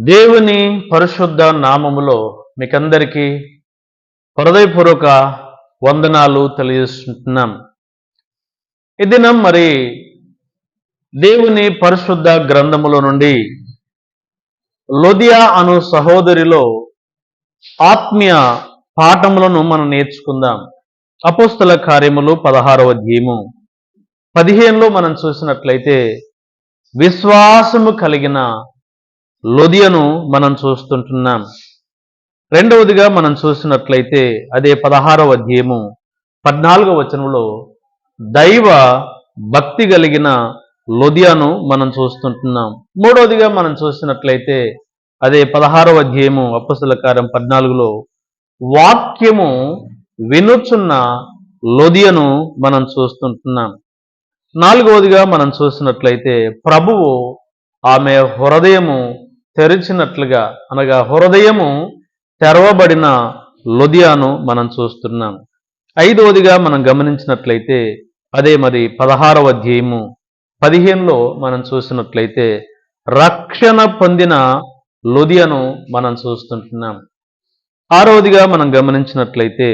దేవుని పరిశుద్ధ నామములో మీకందరికీ హృదయపూర్వక వందనాలు తెలియజేస్తున్నాం. ఈ దినం మరి దేవుని పరిశుద్ధ గ్రంథములో నుండి లొదియా అను సహోదరిలో ఆత్మీయ పాఠములను మనం నేర్చుకుందాం. అపోస్తల కార్యములు పదహారవ అధ్యాయము. పదిహేనులో మనం చూసినట్లయితే విశ్వాసము కలిగిన లొదియను మనం చూస్తుంటున్నాం. రెండవదిగా మనం చూసినట్లయితే అదే పదహారవ అధ్యాయము పద్నాలుగవ వచనంలో దైవ భక్తి కలిగిన లొదియాను మనం చూస్తుంటున్నాం. మూడవదిగా మనం చూసినట్లయితే అదే పదహారవ అధ్యాయము అప్పసులకారం పద్నాలుగులో వాక్యము వినుచున్న లొదియను మనం చూస్తుంటున్నాం. నాలుగవదిగా మనం చూసినట్లయితే ప్రభువు ఆమె హృదయము తెరిచినట్లుగా అనగా హృదయము తెరవబడిన లొదియాను మనం చూస్తున్నాం. ఐదవదిగా మనం గమనించినట్లయితే అదే మరి పదహారవ అధ్యాయము పదిహేనులో మనం చూసినట్లయితే రక్షణ పొందిన లొదియను మనం చూస్తుంటున్నాం. ఆరవదిగా మనం గమనించినట్లయితే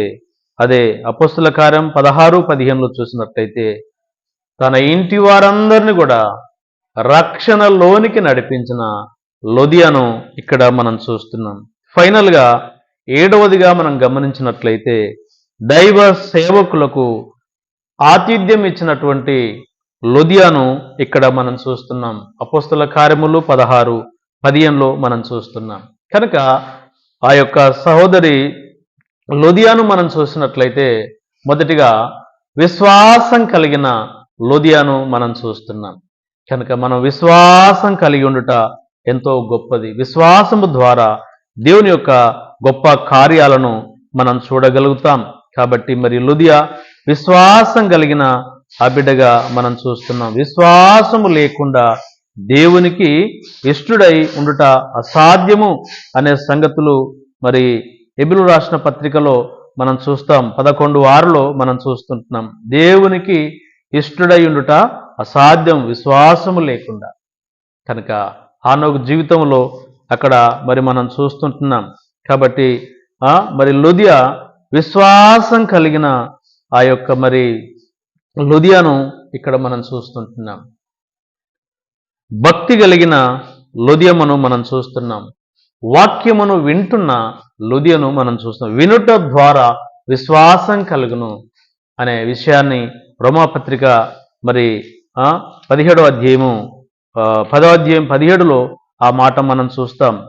అదే అపస్తుల కార్యం పదహారు పదిహేనులో చూసినట్లయితే తన ఇంటి వారందరిని కూడా రక్షణలోనికి నడిపించిన లొదియాను ఇక్కడ మనం చూస్తున్నాం. ఫైనల్గా ఏడవదిగా మనం గమనించినట్లయితే దైవ సేవకులకు ఆతిథ్యం ఇచ్చినటువంటి లొదియాను ఇక్కడ మనం చూస్తున్నాం. అపోస్తుల కార్యములు పదహారు పదిహేనులో మనం చూస్తున్నాం. కనుక ఆ యొక్క సహోదరి లొదియాను మనం చూసినట్లయితే మొదటిగా విశ్వాసం కలిగిన లొదియాను మనం చూస్తున్నాం. కనుక మనం విశ్వాసం కలిగి ఉండుట ఎంతో గొప్పది. విశ్వాసము ద్వారా దేవుని యొక్క గొప్ప కార్యాలను మనం చూడగలుగుతాం. కాబట్టి మరి లుదియా విశ్వాసం కలిగిన ఆ బిడ్డగా మనం చూస్తున్నాం. విశ్వాసము లేకుండా దేవునికి ఇష్టుడై ఉండుట అసాధ్యము అనే సంగతులు మరి ఎబిలు రాసిన పత్రికలో మనం చూస్తాం. పదకొండు ఆరులో మనం చూస్తుంటున్నాం. దేవునికి ఇష్టుడై ఉండుట అసాధ్యం. విశ్వాసము లేకుండా. కనుక ఆనోకు జీవితంలో అక్కడ మరి మనం చూస్తుంటున్నాం. కాబట్టి ఆ మరి లుదియా విశ్వాసం కలిగిన ఆ యొక్క మరి లుదియాను ఇక్కడ మనం చూస్తుంటున్నాం. భక్తి కలిగిన లుదియమును మనం చూస్తున్నాం. వాక్యమును వింటున్న లుదియను మనం చూస్తున్నాం. వినుట ద్వారా విశ్వాసం కలుగును అనే విషయాన్ని రోమాపత్రిక మరి ఆ, పదిహేడో అధ్యాయము ఆ, పదిహేడులో ఆ మాట మనం చూస్తాం.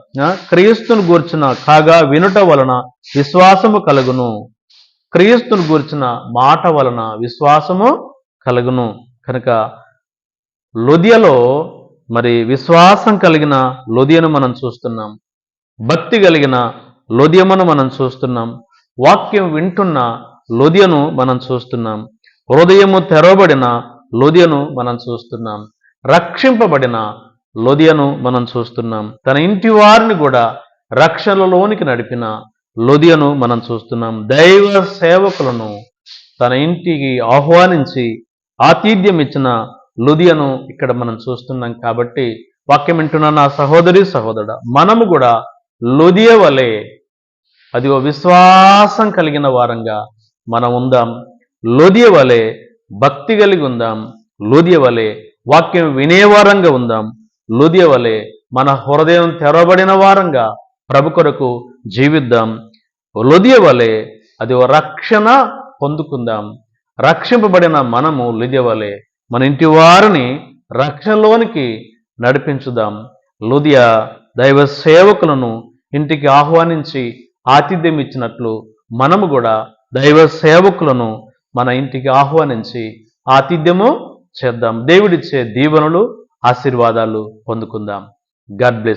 క్రీస్తును గూర్చిన కాగా వినుట వలన విశ్వాసము కలుగును. క్రీస్తును గూర్చిన మాట వలన విశ్వాసము కలుగును. కనుక లొదియలో మరి విశ్వాసం కలిగిన లొదియను మనం చూస్తున్నాం. భక్తి కలిగిన లొదియమును మనం చూస్తున్నాం. వాక్యం వింటున్న లొదియను మనం చూస్తున్నాం. హృదయము తెరవబడిన లొదియను మనం చూస్తున్నాం. రక్షింపబడిన లొదియను మనం చూస్తున్నాం. తన ఇంటి వారిని కూడా రక్షణలోనికి నడిపిన లొదియను మనం చూస్తున్నాం. దైవ సేవకులను తన ఇంటికి ఆహ్వానించి ఆతిథ్యం ఇచ్చిన లుదియను ఇక్కడ మనం చూస్తున్నాం కాబట్టి వాక్యం వింటున్న నా సహోదరి సహోదరుడ మనము కూడా లుదియ వలె అది ఓ విశ్వాసం కలిగిన వారంగా మనం ఉందాం. లోదియ వలె భక్తి కలిగి ఉందాం. లోదియ వలె వాక్యం వినేవారంగా ఉందాం. లోదియ వలె మన హృదయం తెరవబడిన వారంగా ప్రభు కొరకు జీవిద్దాం. లుదియ వలె అది రక్షణ పొందుకుందాం. రక్షింపబడిన మనము లుదియ వలె మన ఇంటి వారిని రక్షణలోనికి నడిపించుదాం. లుదియ దైవ సేవకులను ఇంటికి ఆహ్వానించి ఆతిథ్యం ఇచ్చినట్లు మనము కూడా దైవ సేవకులను మన ఇంటికి ఆహ్వానించి ఆతిథ్యము చేద్దాం. దేవుడిచ్చే దీవెనలు ఆశీర్వాదాలు పొందుకుందాం. God bless